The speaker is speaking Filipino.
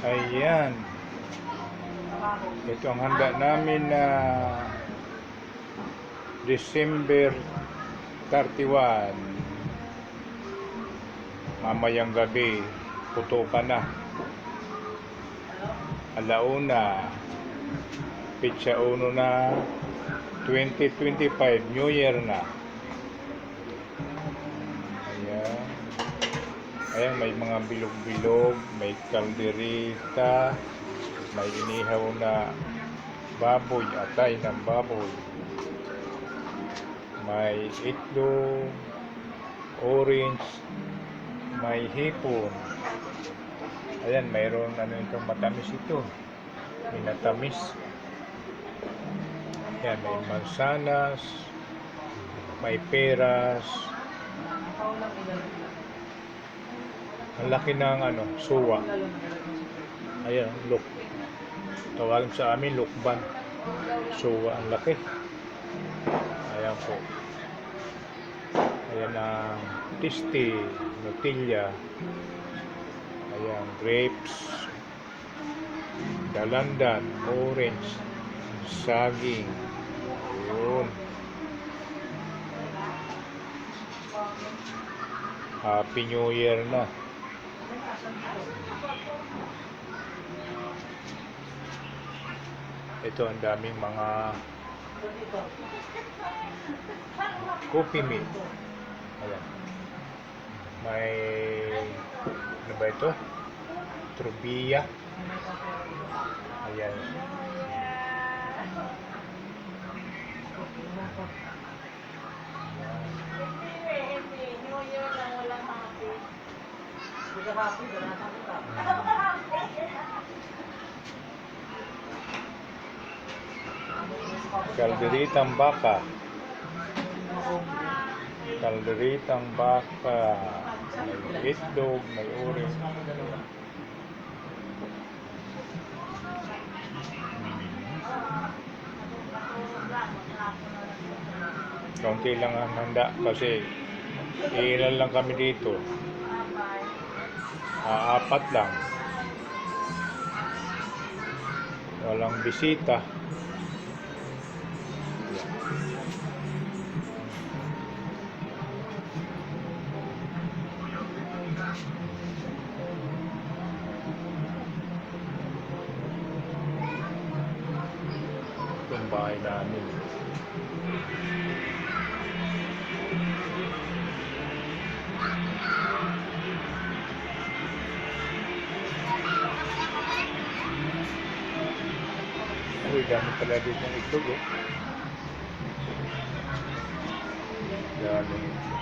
Ayan. Ito ang handa namin na December 31. Mamayang gabi, putukan na. Alauna. Pitsa uno na 2025, New Year na. Ayan. Ayan, may mga bilog-bilog, may kalderita, may inihaw na baboy, atay ng baboy. May itlog, orange, may hipon. Ayan, mayroon ano itong matamis ito. May natamis. Ayan, may mansanas, may peras, ang laki ng ano, suwa. Ayan, look. Tawagin sa amin, lukban. Suwa, ang laki. Ayan po. Ayan ang tisti, nutilla. Ayan, grapes. Dalandan, orange, saging. Ayun. Happy New Year na. Ito ang daming mga coffee meat. Ayan. May ano ba ito? Trubia. Ayan. Kalderitang baka. Kalderitang baka. May itlog, may orange. Kaunti lang ang handa kasi ilan lang kami dito. Ah, apat lang. Walang bisita. Itong bahay namin. Uy, dami pala din ng itlog, oh. Dami.